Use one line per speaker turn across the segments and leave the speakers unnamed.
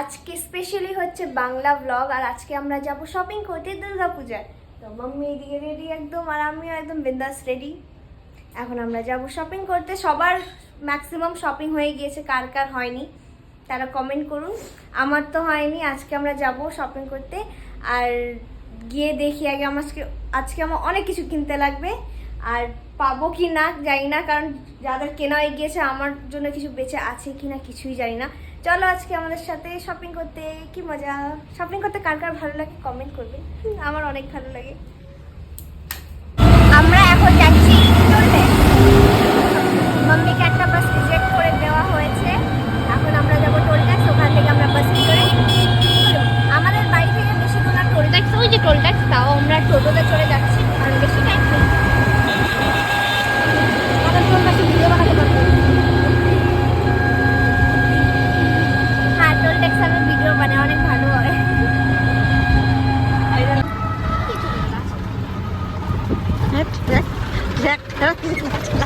আজকে স্পেশালি হচ্ছে বাংলা ব্লগ আর আজকে আমরা যাব শপিং করতে দুর্গা পূজায় তো মাম্মি এদিকে রেডি একদম, আর আমিও একদম বিন্দাস রেডি এখন আমরা যাব শপিং করতে। সবার ম্যাক্সিমাম শপিং হয়ে গিয়েছে, কার কার হয়নি, তারা কমেন্ট করুন। আমার তো হয়নি, আজকে আমরা যাব শপিং করতে। আর গিয়ে দেখি আগে আমার আজকে আজকে আমার অনেক কিছু কিনতে লাগবে। আর পাবো কি না, জানি না, কারণ যাদের কেনা হয়ে গিয়েছে, আমার জন্য কিছু বেঁচে আছে কি না কিছুই জানি না। চলো আজকে আমাদের সাথে শপিং করতে কি মজা? শপিং করতে কার কার ভালো লাগে কমেন্ট করবে। আমার অনেক ভালো লাগে। আমরা এখন যাচ্ছি চলবে মাম্মিকে একটা বাস রিজেক্ট করে দেওয়া হয়েছে। এখন আমরা যাব টোল ট্যাক্স ওখান থেকে আমরা বাস করে। আমাদের বাড়ি থেকে বেশি দূর না টোল ট্যাক্স ওই যে টোল ট্যাক্স তাও। আমরা টোটোতে চলে যাচ্ছি কারণ বেশি টাইম আমাদের টোল ট্যাক্সে ভিডিও বানাতে পারব হ্যাঁ টোল ট্যাক্স আমি ভিডিও বানাই অনেক ভালো হয় বাই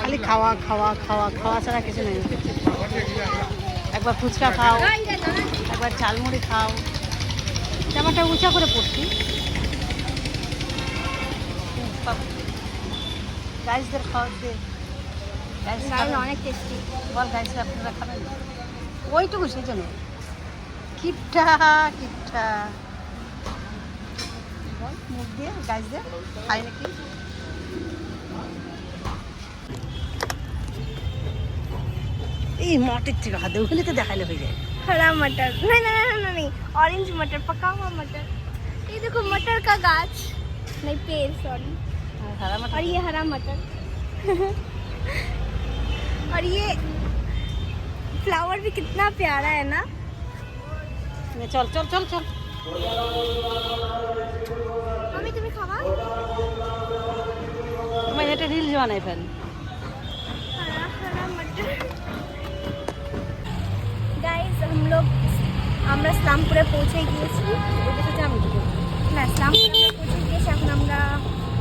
খালি খাওয়া খাওয়া খাওয়া খাওয়া ছাড়া কিছু নেই। একবার ফুচকা খাও, একবার ঝালমুড়ি খাও। জামাটা উঁচা করে পড়ছি গাইসদের খাওয়া দে গাইস
দারুণ অনেক টেস্টি
বল গাইসরা আপনারা খাবেন ওইটুকু সেই জন্য কিপটা কিপটা বল মুখ দিয়ে গাইসদের খাই নাকি এই মাটির থেকে হাতে ওখানে তো দেখাইলে হয়ে যায়
हरा मटर नहीं नहीं नहीं नहीं नहीं ऑरेंज मटर पका हुआ मटर ये देखो मटर का गाछ नहीं पेड़ सॉरी
আর হারা মাথা
और ये हरा मटर और ये फ्लावर भी कितना प्यारा है ना
নে, চল চল চল চল
मम्मी तुम्हें खावा
তোমার এটা রিলস বানাই ফেল
हरा हरा मटर गाइस हम लोग আমরা ইসলামপুরে পৌঁছে গিয়েছি না ইসলামপুরে আমরা পৌঁছে গিয়েছি এখন আমরা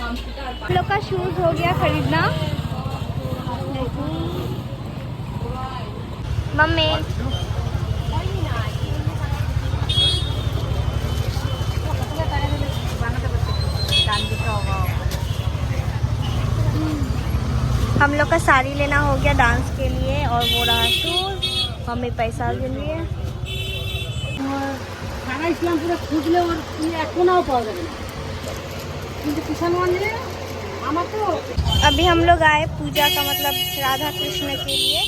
हम लोग का शूज़ हो गया खरीदना। मम्मी। हम लोग का साड़ी लेना हो गया डांस के लिए और वो रहा शूज मम्मी पैसा के लिए
খানা ঢাকা ইসলামপুরে খুঁজলে ওর ইয়ে এক কোনাও পাওয়া যাবে না কিন্তু কিষানগঞ্জে আমার তো
अभी हम लोग आए पूजा का मतलब राधा कृष्ण के लिए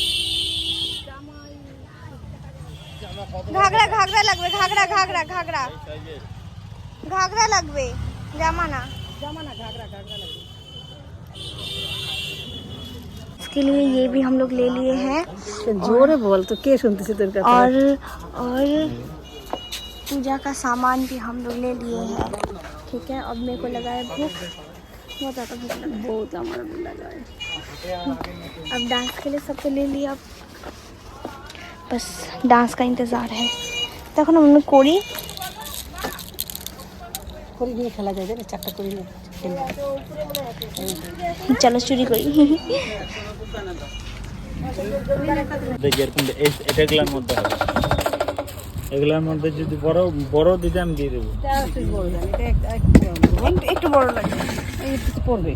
ঘাগরা ঘাগরা লাগবে ঘাগরা ঘাগরা ঘাগরা ঘাগরা লাগবে জামা না
জামা না ঘাগরা ঘাগরা লাগবে
इसके लिए ये भी हम लोग ले लिए हैं
জোরে বল তো কে শুনতেছে তোর কথা
और और पूजा का सामान भी हम लोग ले लिए हैं ठीक है अब मेरे को लगा है भूख बहुत ज़्यादा भूख लगा है
বহুত আমার লাগা
अब डांस के लिए सबको ले लिया अब बस डांस का इंतज़ार है তখন আমরা করি
করি নিয়ে খেলা যায় জানিস চারটা করি নিয়ে খেলবো
চলো চুরি করি
দেখি এরকম দে- এই- এটা এগুলার মধ্যে হবে এগুলার মধ্যে যদি বড় বড় দিতে আমি দিয়ে দেবো
এটা একটু বড় জানি এটা একটা- একটু বড়।
একটু একটু বড় লাগে
এই একটু পড়বে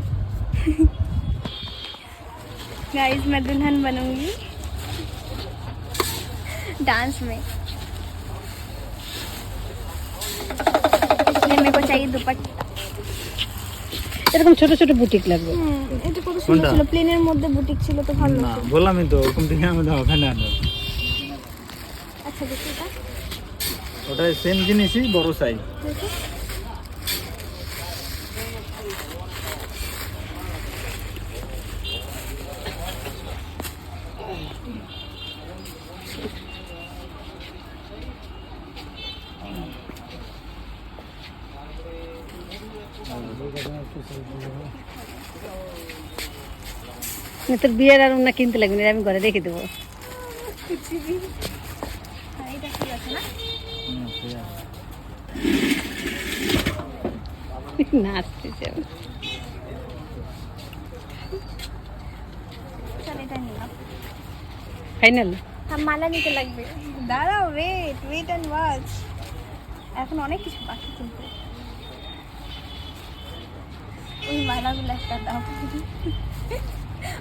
गाइस मैं दुल्हन बनूंगी डांस में इसलिए मेरे को चाहिए दुपट्टा
এরকম ছোট ছোট বুটিক লাগবে।
হুম, এটা কত সুন্দর ছিল প্লেনের মধ্যে বুটিক ছিল তো ভালো
না বললামই তো ওরকম থেকে ওখানে
আচ্ছা দেখি এটা।
ওটা সেম জিনিসই বড় সাইজ
তোর বিয়ের আর ওনা কিনতে লাগবে না আমি ঘরে রেখে দেবো।
না এটা নিলাম
ফাইনাল
মালা নিতে লাগবে। দাঁড়াও ওয়েট ওয়েট অ্যান্ড ওয়াচ এখন অনেক কিছু বাকি কিন্তু ওই মালাগুলো একটা দাও।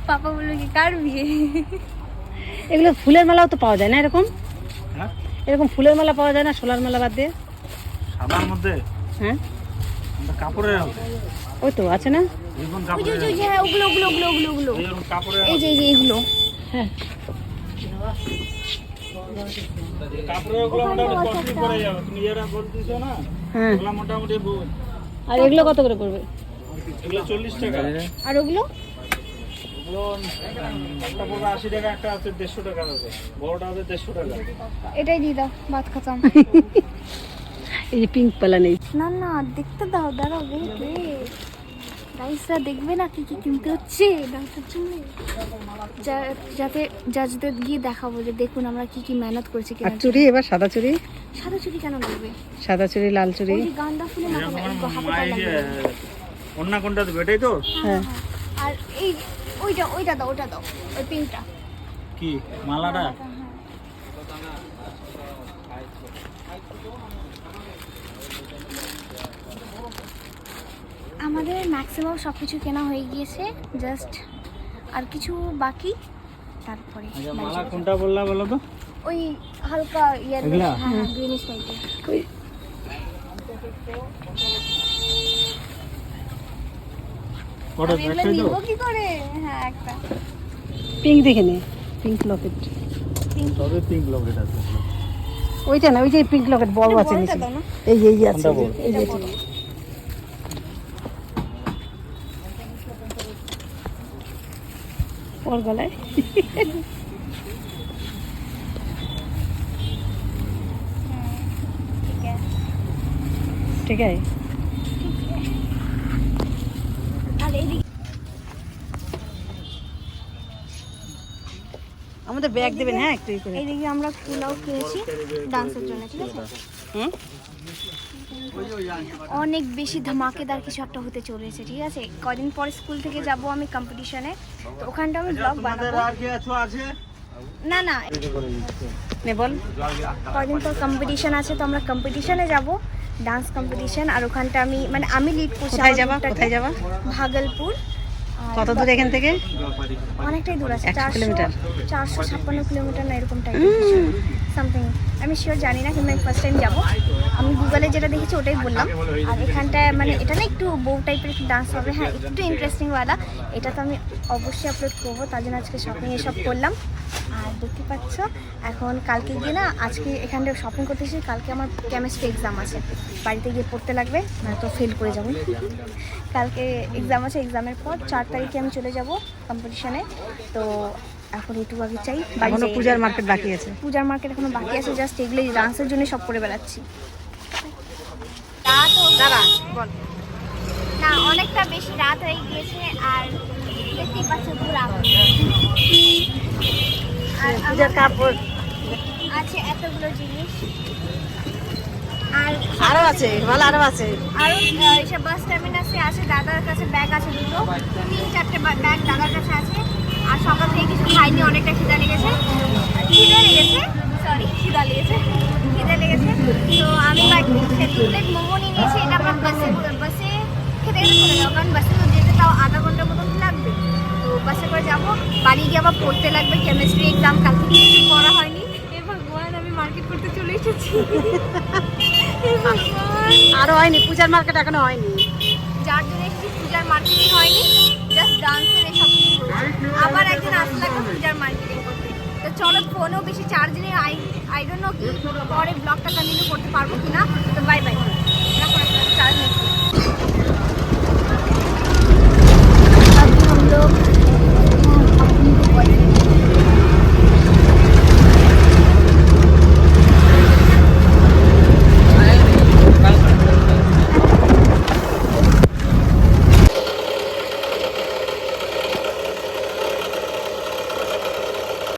পাপা বলল কি কার বিয়ে?
এগুলো ফুলের মালাও তো পাওয়া যায় না এরকম?
হ্যাঁ?
এরকম ফুলের মালা পাওয়া যায় না সোলার মালা বাদ দিয়ে?
সাদার মধ্যে?
হ্যাঁ।
কাপড়ের
ওই তো আছে না?
হ্যাঁ ওগুলো ওগুলো ওগুলো ওগুলো ওগুলো। এই যে এই যে এগুলো।
হ্যাঁ। হ্যাঁ। আর এগুলো কত করে পড়বে?
এগুলো চল্লিশ টাকা।
আর ওগুলো?
ওগুলো একটা পড়বে আশি টাকা একটা আছে দেড়শো টাকা আছে। বড়টা আছে দেড়শো টাকা।
এটাই দিয়ে দাও ভাত খাতাম
এই পিঙ্ক পালা নেই।
না না দেখতে দাও দাঁড়াও ওয়েট ওয়েট গাইসরা দেখবে না কি কি কিনতে হচ্ছে? জন্য যাতে জাজদের গিয়ে দেখাবো যে দেখুন আমরা কি কি মেহনত করেছি
আর চুড়ি এবার সাদা চুড়ি?
সাদা চুড়ি কেন লাগবে
সাদা চুড়ি লাল চুড়ি?
যে গান্দা ফুলে না
অন্য কোনটা তো বেটাই তো?
হ্যাঁ।
আর এই ওইটা ওইটা দাও ওইটা দাও ওই পিঙ্কটা।
কি মালাটা?
আমাদের ম্যাক্সিমাম সব কিছু কেনা হয়ে গিয়েছে জাস্ট আর কিছু বাকি তারপরে
আচ্ছা মালা কোনটা বললা বলো তো?
ওই হালকা ইয়ার হ্যাঁ হ্যাঁ গ্রিনিশ টাইপের দাও? কি করে? হ্যাঁ একটা।
পিঙ্ক দেখে নে পিঙ্ক লকেট
তবে পিঙ্ক লকেট আছে।
ওইটা না ওই যে পিঙ্ক লকেট বড় আছে নিচে। এই এই আছে এই যে ওর গলায়।
হ্যাঁ,
ঠিক আছে।
আর
আমাদের ব্যাগ দেবেন হ্যাঁ একটু করে।
এইদিকে আমরা ফুলাও কিনেছি ডান্সের জন্য ঠিক আছে?
হুম?
অনেক বেশি ধামাকেদার কিছু একটা হতে চলেছে ঠিক আছে? কদিন পরে স্কুল থেকে যাব আমি কম্পিটিশনে তো ওখানটা আমি ব্লগ বানাবো।
আর কি আছো আছে?
না না।
নে বল
কদিন পর কম্পিটিশন আছে তো আমরা কম্পিটিশনে যাব। ডান্স কম্পিটিশন আর ওখানটা আমি মানে আমি লিড করছি
কোথায় যাবা? কোথায় যাবা?
ভাগলপুর।
কত দূর এখান থেকে?
অনেকটাই দূর আছে
কিলোমিটার?
চারশো ছাপ্পান্ন কিলোমিটার না এরকম টাইপ সামথিং আমি শিওর জানি না কিন্তু আমি ফার্স্ট টাইম যাব। আমি গুগলে যেটা দেখেছি ওটাই বললাম। আর এখানটায় মানে এটা না একটু বউ টাইপের একটু ডান্স হবে। হ্যাঁ একটু ইন্টারেস্টিং ইন্টারেস্টিংওয়ালা এটা তো আমি অবশ্যই আপলোড করব তার জন্য আজকে শপিং এসব করলাম। আর দেখতে পাচ্ছ এখন কালকে গিয়ে না আজকে এখানটা শপিং করতে এসেছি কালকে আমার কেমিস্ট্রি এক্সাম আছে। বাড়িতে গিয়ে পড়তে লাগবে না তো ফেল করে যাব। কালকে এক্সাম আছে এক্সামের পর চার তারিখে আমি চলে যাব কম্পিটিশনে তো এখন একটু আগে চাই বাড়ি এখনও
পূজার মার্কেট বাকি আছে?
পূজার মার্কেট এখনও বাকি আছে জাস্ট এগুলো ডান্সের জন্য সব করে বেড়াচ্ছি। রাত
দাঁড়া বল।
না অনেকটা বেশি রাত হয়ে গিয়েছে আর দেখতেই পাচ্ছ পুরা
পূজার কাপড়
আছে এতগুলো জিনিস। আর
আরও আছে বল আরও আছে।
আরও এইসব বাস টার্মিনাসে আছে দাদার কাছে ব্যাগ আছে দুটো। তিন চারটে ব্যাগ দাদার কাছে আছে। আর সকাল থেকে কিছু খাইনি অনেকটা খিদা লেগেছে। খিদা লেগেছে? সরি খিদা লেগেছে। খিদা লেগেছে। তো আমি দু প্লেট মোমো নিয়ে নিয়েছি এটা আমার বাসে বাসে খেতে গেলে কারণ বাসে তো যেতে তাও আধা ঘণ্টার মতন লাগবে। তো বাসে করে যাব। বাড়ি গিয়ে আবার পড়তে লাগবে। কেমিস্ট্রি এক্সাম কাল থেকে কিছু পড়া হয়নি। এ ভগবান আমি মার্কেট করতে চলে এসেছি। হে ভগবান।
আরও হয়নি। পূজার মার্কেট এখনও হয়নি।
যার জন্য এসেছি পূজার মার্কেটিং হয়নি। জাস্ট ডান্সের এসব আবার একদিন আসতে লাগবে পূজার মার্কেটিং করতে। তো চলো ফোনও বেশি চার্জ নেই। আই আই ডোন্ট নো কি। পরে ব্লগটা কন্টিনিউ করতে পারব কি না তো বাই বাই